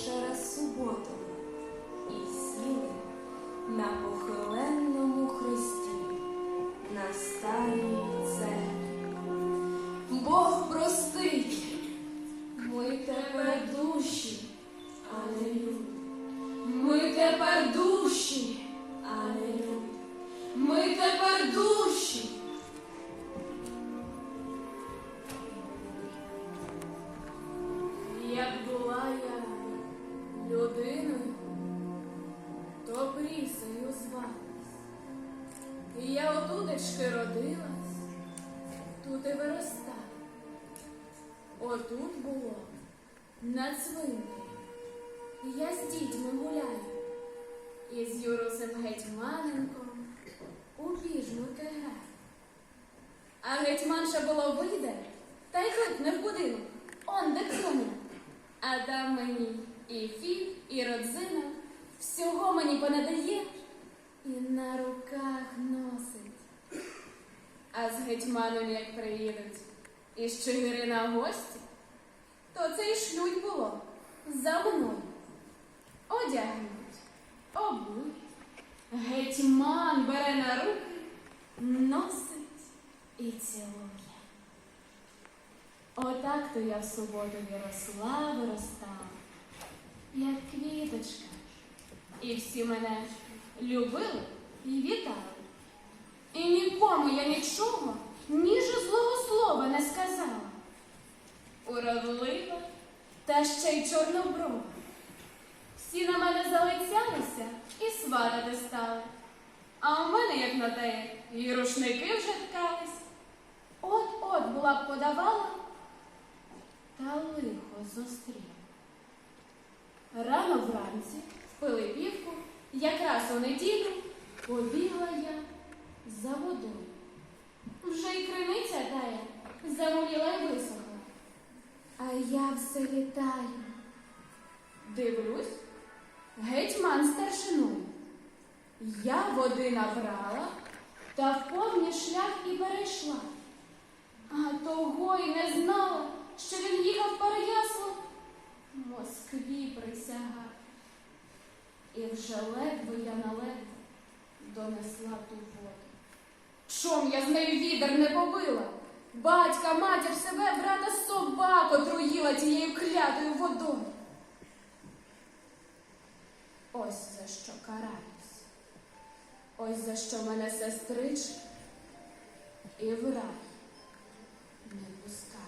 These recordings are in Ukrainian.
пташечки летіли через суботу отутечки родилась, тут і виростала. Отут було на цвинтарі. Я з дітьми гуляю, і з Юрусем Гетьманенком у біжмурки граю. А гетьманша було вийде, та й хлипне в будинок, он де цьому. А там мені і фіг, і родзина, всього мені понадає і на руках носить. А з гетьманом, як приїдуть, і з Чигири на гості, то це й шлють було за мною. Одягнуть, обують, гетьман бере на руки, носить і цілує. Отак то я в суботу виросла, виростала, як квіточка. І всі мене любили і вітали. Нікому я нічого, ніж злого слова не сказала. Уродлива та ще й чорноброва. Всі на мене залицялися і сватати стали. А у мене, як на те, і рушники вже ткались. От-от була б подавала, та лихо зустрів. Рано вранці, в Пилипівку, якраз у неділю, побігла я за водою. Вже й криниця тая замуліла й висохла. А я все літаю. Дивлюсь, гетьман старшиною. Я води набрала та в повний шлях і перейшла. А того й не знала, що він їхав Переяслав, Москві присягав. І вже ледве я на ледве донесла ту воду. Чом я з нею відер не побила? Батька, матір себе, брата собаку труїла тією клятою водою. Ось за що караюсь. Ось за що мене сестрички і в рай не пускають.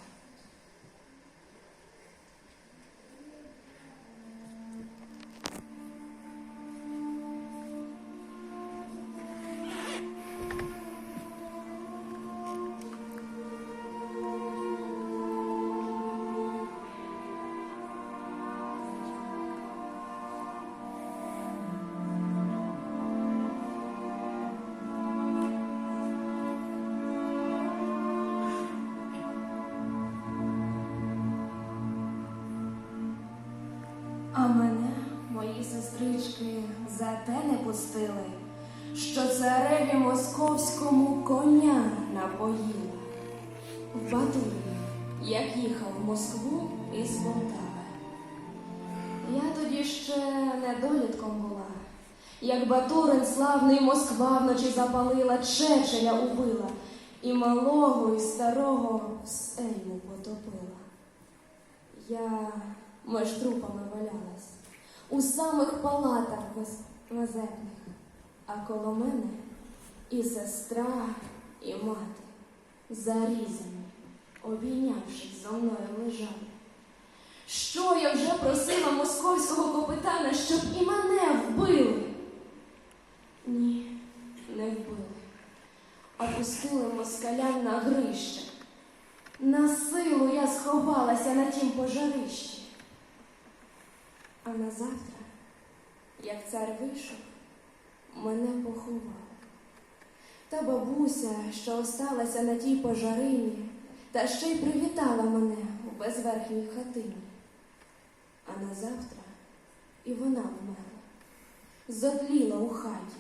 А мене мої сестрички за те не пустили, що цареві московському коня напоїла. В Батурі, як їхав в Москву із Полтави. Я тоді ще недолітком була, як Батурин славний Москва вночі запалила, Чечеля убила, і малого, і старого все йому потопила. Я меж трупами валялась у самих палатах везетних, а коло мене і сестра, і мати, зарізані, обійнявшись зо мною лежали. Що я вже просила московського капитана, щоб і мене вбили? Ні, не вбили, а пустили москалям на грище. На силу я сховалася на тім пожарищі. А на завтра, як цар вийшов, мене поховав. Та бабуся, що осталася на тій пожарині, та ще й привітала мене у безверхній хатині. А на завтра і вона вмерла, зотліла у хаті,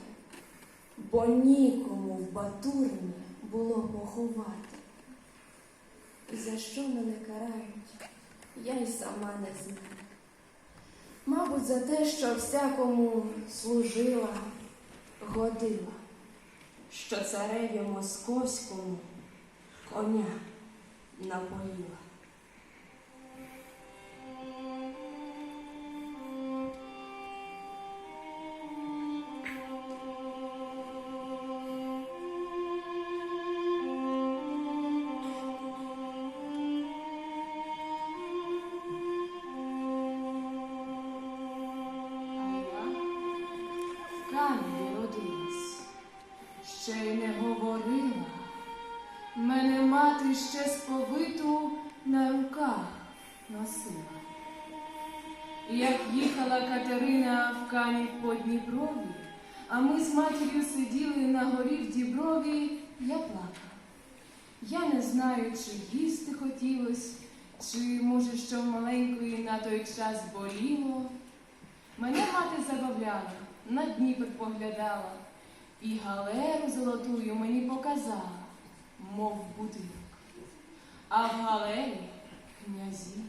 бо нікому в Батурині було поховати. За що мене карають, я й сама не знаю. Мабуть, за те, що всякому служила, годила, що цареві московському коня напоїла. Ще й не говорила. Мене мати ще сповиту на руках носила. Як їхала Катерина в Канів по Дніпрові, а ми з матір'ю сиділи на горі в Діброві, я плакав. Я не знаю, чи їсти хотілось, чи, може, що маленької на той час боліло. Мене мати забавляла, на Дніпр поглядала, і галеру золотую мені показала, мов будинок. А в галері князі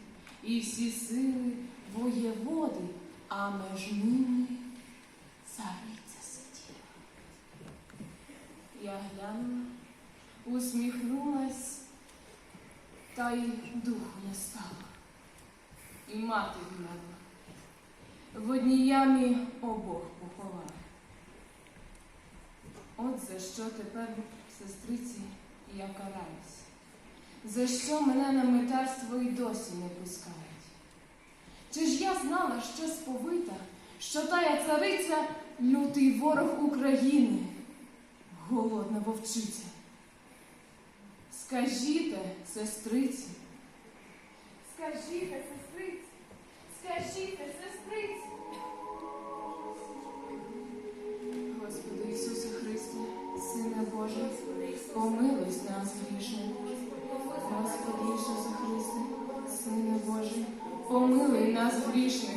і всі сили воєводи, а меж ними цариця сиділа. Я глянула, усміхнулась, та й духу не стало. І мати глянула. В одній ямі обох поховали. От за що тепер, сестриці, я караюсь. За що мене на метарство і досі не пускають? Чи ж я знала, що сповита, що тая цариця лютий ворог України, голодна вовчиця? Скажіте, сестриці, скажіте, сестриці, скажіте, сестриці. Нас грішних.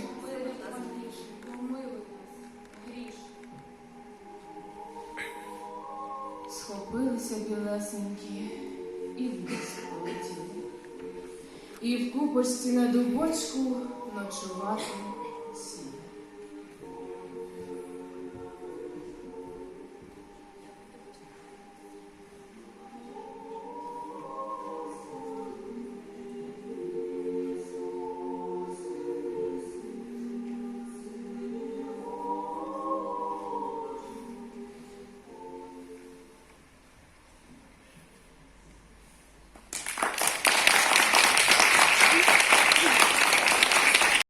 Схопилися білесенькі і в ліс полетіли. І в купочці на дубочку ночувати сіли.